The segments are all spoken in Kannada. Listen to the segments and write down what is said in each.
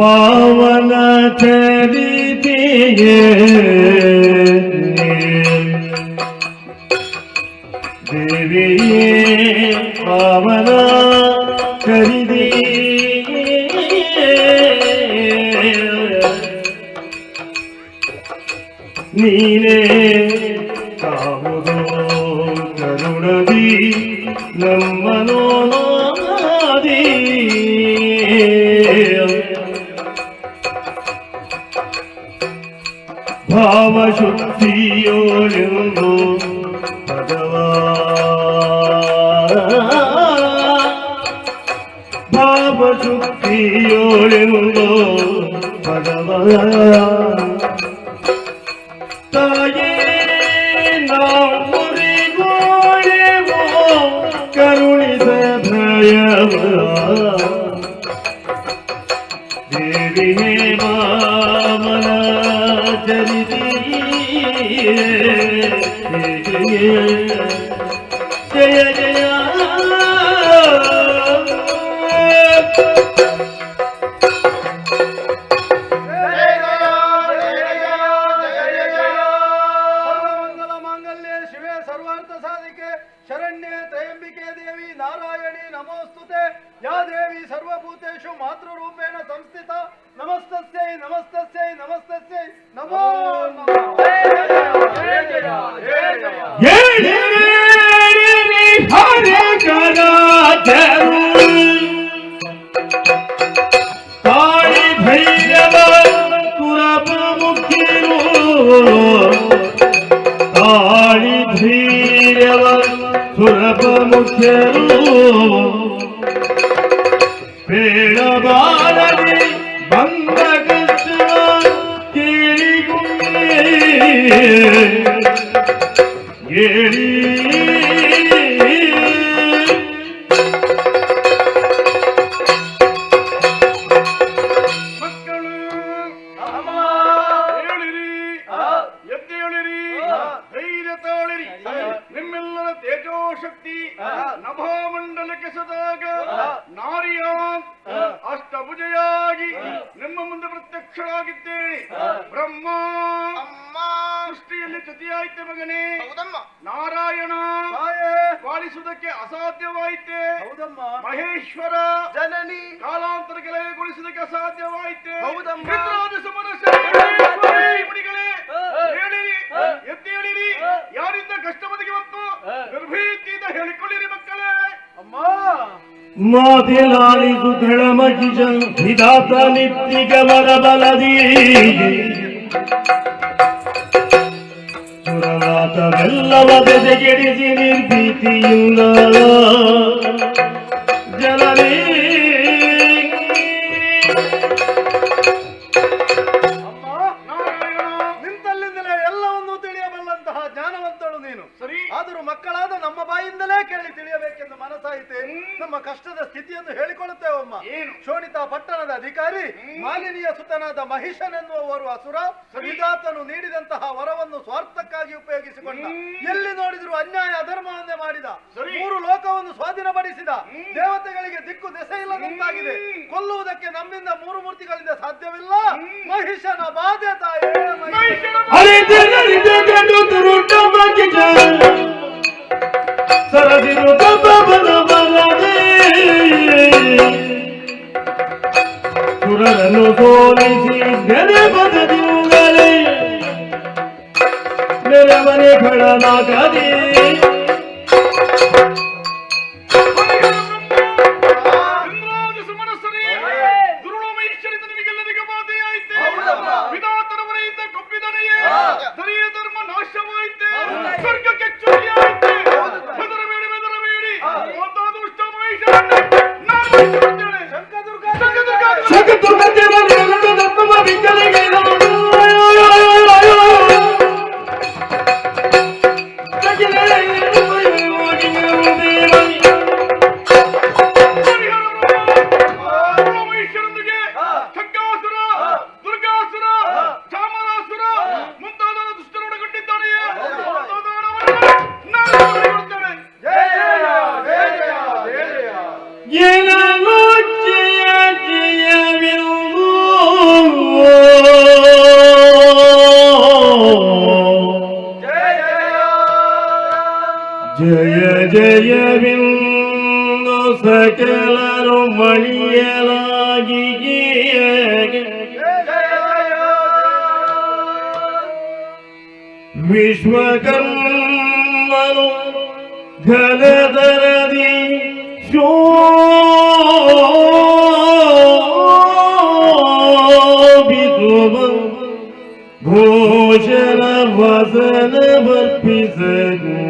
ಭಾವನ ಚರಿತೆಗೆ ದೇವಿಯೇ ಪಾವನ ಕರಿದೆ ನೀನೇ ಕಾವುದು ಕರುಣದಿ ನಮ್ಮನೋ ನಾದಿ Tayin na puri ಬೇಡಬಾರದೆ ಬಂದ ಕೃಷ್ಣ ಕೇಳಿಕೊಂಡೆ ಸೃಷ್ಟಿಯಲ್ಲಿ ಜೊತೆಯಾಯ್ತೆ ಮಗನೇ. ಹೌದಮ್ಮ. ನಾರಾಯಣ. ಬಾಳಿಸುವುದಕ್ಕೆ ಪಾಲಿಸುವುದಕ್ಕೆ ಅಸಾಧ್ಯವಾಯಿತೆ. ಹೌದಮ್ಮ. ಮಹೇಶ್ವರ. ಜನನಿ. ಕಾಲಾಂತರ ಕೆಲಗೊಳಿಸುವುದಕ್ಕೆ ಅಸಾಧ್ಯವಾಯಿತೆ. ಹೌದಮ್ಮ. ಹೇಳಿರಿ. ಎದ್ದೇಳಿರಿ ಯಾರಿಂದ ಕಷ್ಟ ಬದುಕಿ ಬಂತು? ನಿರ್ಭೀತಿಯಿಂದ ಹೇಳಿಕೊಳ್ಳಿರಿ ಮಕ್ಕಳೇ. ಅಮ್ಮ. ಮಾತಿಲಾಲಿಸು ಧಳಮಗಿಜ ವಿಧಾತ ನಿತ್ಯ ಬಲದಿ ಸುರನಾಥವೆಲ್ಲವ ಬೆದೆಗೆಡಿಸಿ ನಿರ್ಭೀತಿಯಿಂದ ಜನನೇ ಮನಸ್ಸಾಯಿತೆ ನಮ್ಮ ಕಷ್ಟದ ಸ್ಥಿತಿಯನ್ನು ಹೇಳಿಕೊಳ್ಳುತ್ತೇವಮ್ಮ. ಶೋಣಿತ ಪಟ್ಟಣದ ಅಧಿಕಾರಿ ಮಾಲಿನಿಯ ಸುತನಾದ ಮಹಿಷನೆನ್ನುವವರು ಅಸುರ ವಿಧಾತನು ನೀಡಿದಂತಹ ವರವನ್ನು ಸ್ವಾರ್ಥಕ್ಕಾಗಿ ಉಪಯೋಗಿಸಿಕೊಂಡ. ಎಲ್ಲಿ ನೋಡಿದ್ರು ಅನ್ಯಾಯ ಅಧರ್ಮವನ್ನೇ ಮಾಡಿದ. ಮೂರು ಲೋಕವನ್ನು ಸ್ವಾಧೀನಪಡಿಸಿದ. ದೇವತೆಗಳಿಗೆ ದಿಕ್ಕು ದೆಸೆ ಇಲ್ಲದಂತಾಗಿದೆ ಕೊಲ್ಲುವುದಕ್ಕೆ ನಮ್ಮಿಂದ ಮೂರು ಮೂರ್ತಿಗಳಿಂದ ಸಾಧ್ಯವಿಲ್ಲ. ಮಹಿಷನ ಬಾಧೆ ತಾಯಿ. ಮಹಿಷನ ಸುರರನ್ನು ಸೋಲಿಸಿ ಬೆಲೆ ನೆರೆ ಮನೆ ಖಳನಾಗದೆ valiyeleragi giyek. Vishwakarmanu ghaladaradi şobitumun Bujana vazanı var bize. gül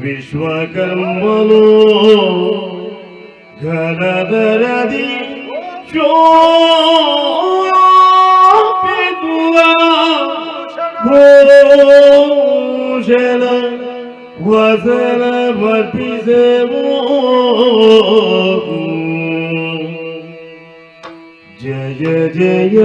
ವಿಶ್ವಕರ್ಮನು ಘನದರದಿ ಶೋಭಿಸುವ ಭೂಷಣ ವಸನ ವರ್ಪಿಸವು ಜಯ ಜಯ ಜಯ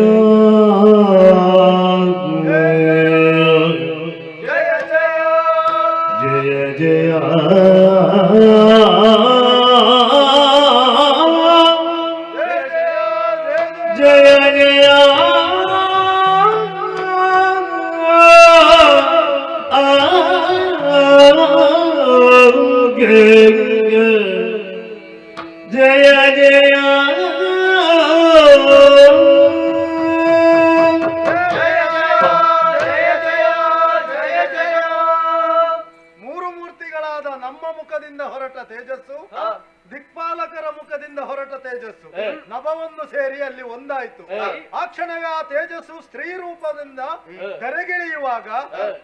ನಭವನ್ನು ಸೇರಿ ಅಲ್ಲಿ ಒಂದಾಯ್ತು. ಆ ಕ್ಷಣವೇ ಆ ತೇಜಸ್ಸು ಸ್ತ್ರೀ ರೂಪದಿಂದ ಕರೆಗಿಳಿಯುವಾಗ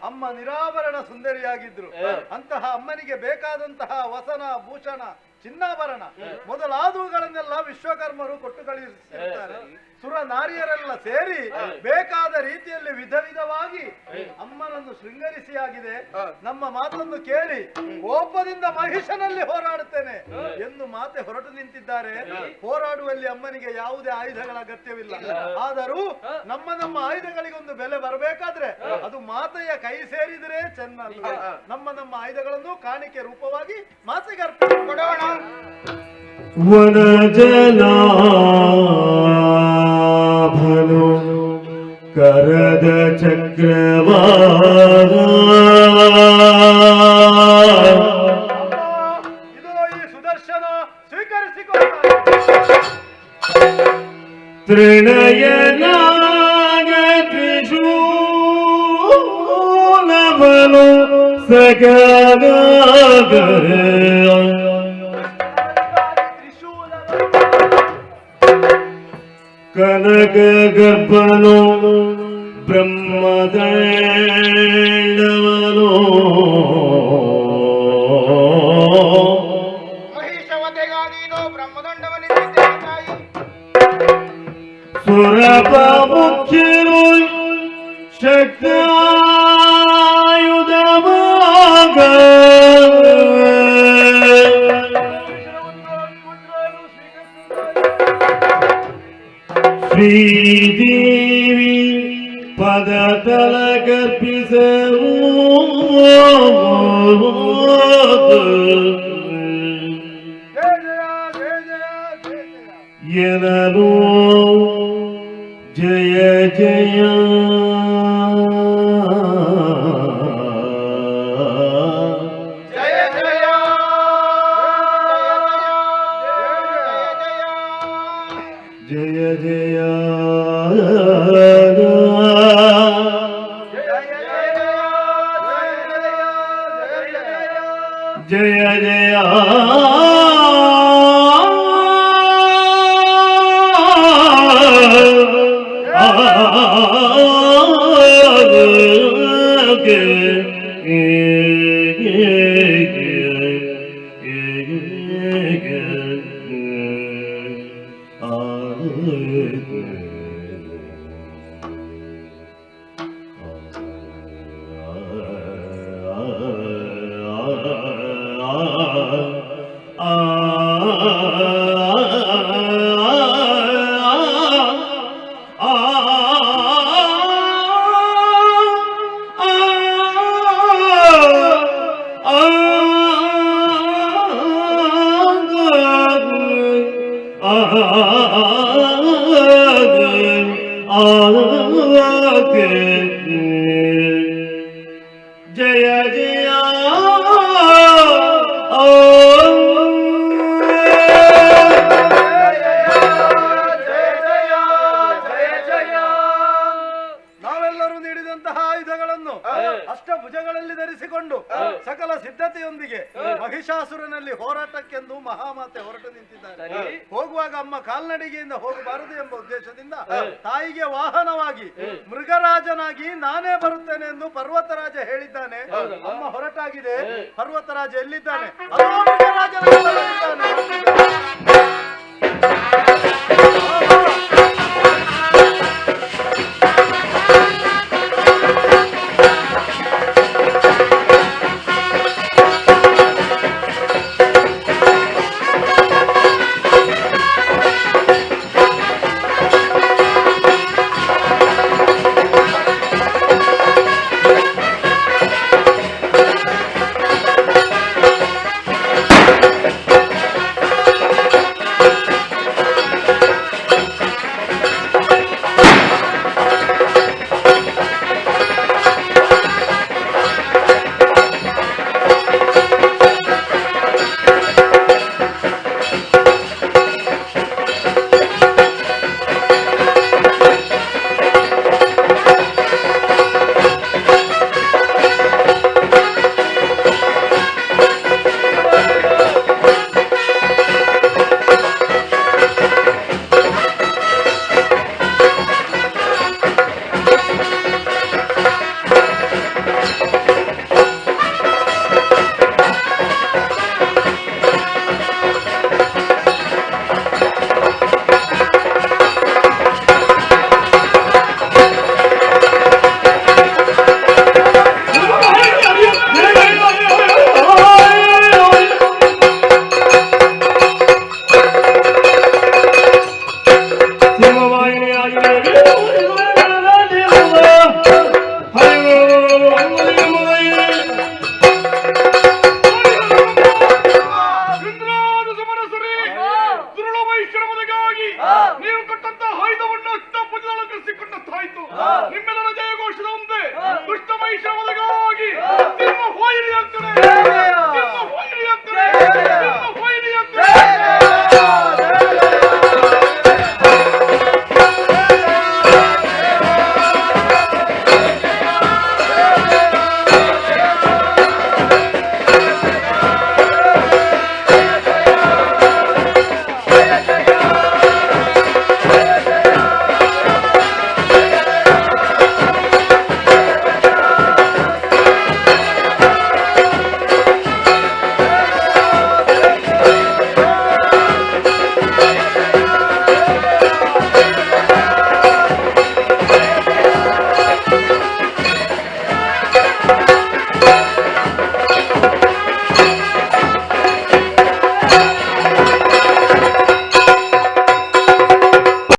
ಅಮ್ಮ ನಿರಾಭರಣ ಸುಂದರಿಯಾಗಿದ್ರು. ಅಂತಹ ಅಮ್ಮನಿಗೆ ಬೇಕಾದಂತಹ ವಸನ ಭೂಷಣ ಚಿನ್ನಾಭರಣ. ಮೊದಲಾದವುಗಳನ್ನೆಲ್ಲ ವಿಶ್ವಕರ್ಮರು ಕೊಟ್ಟು ಕಳಿಸುತ್ತಾರೆ ಸುರ. ನಾರಿಯರೆಲ್ಲ ಸೇರಿ ಬೇಕಾದ ರೀತಿಯಲ್ಲಿ ವಿಧ ವಿಧವಾಗಿ ಅಮ್ಮನನ್ನು ಶೃಂಗರಿಸಿ ಆಗಿದೆ ನಮ್ಮ ಮಾತನ್ನು ಕೇಳಿ ಕೋಪದಿಂದ ಮಹಿಷನಲ್ಲಿ ಹೋರಾಡುತ್ತೇನೆ ಎಂದು ಮಾತೆ ಹೊರಟು ನಿಂತಿದ್ದಾರೆ. ಹೋರಾಡುವಲ್ಲಿ ಅಮ್ಮನಿಗೆ ಯಾವುದೇ ಆಯುಧಗಳ ಅಗತ್ಯವಿಲ್ಲ. ಆದರೂ ನಮ್ಮ ನಮ್ಮ ಆಯುಧಗಳಿಗೊಂದು ಬೆಲೆ ಬರಬೇಕಾದ್ರೆ ಅದು ಮಾತೆಯ ಕೈ ಸೇರಿದರೆ ಚೆನ್ನಲ್ಲ. ನಮ್ಮ ನಮ್ಮ ಆಯುಧಗಳನ್ನು ಕಾಣಿಕೆ ರೂಪವಾಗಿ ಮಾತೆಗೆ ಅರ್ಪಣೆ ಕೊಡೋಣ. वनजनाभनु करदचक्रवा तृणयनागत्रिशूलबलो सगनागर। ಗರ್ಭನು ಬ್ರಹ್ಮದವನು ಸುರಭ ಮುಖ್ಯರು ಶಕ್ತ ഹബീബീവി പദതല ഗർഭിസ எனரோ ஜய ஜயா ਜਯ ਜਯ ಮಹಾಮಾತೆ ಹೊರಟು ನಿಂತಿದ್ದಾರೆ. ಹೋಗುವಾಗ ಅಮ್ಮ ಕಾಲ್ನಡಿಗೆಯಿಂದ ಹೋಗಬಾರದು ಎಂಬ ಉದ್ದೇಶದಿಂದ ತಾಯಿಗೆ ವಾಹನವಾಗಿ ಮೃಗರಾಜನಾಗಿ ನಾನೇ ಬರುತ್ತೇನೆ ಎಂದು ಪರ್ವತರಾಜ ಹೇಳಿದ್ದಾನೆ. ಅಮ್ಮ ಹೊರಟಾಗಿದೆ. ಪರ್ವತರಾಜ ಎಲ್ಲಿದ್ದಾನೆ?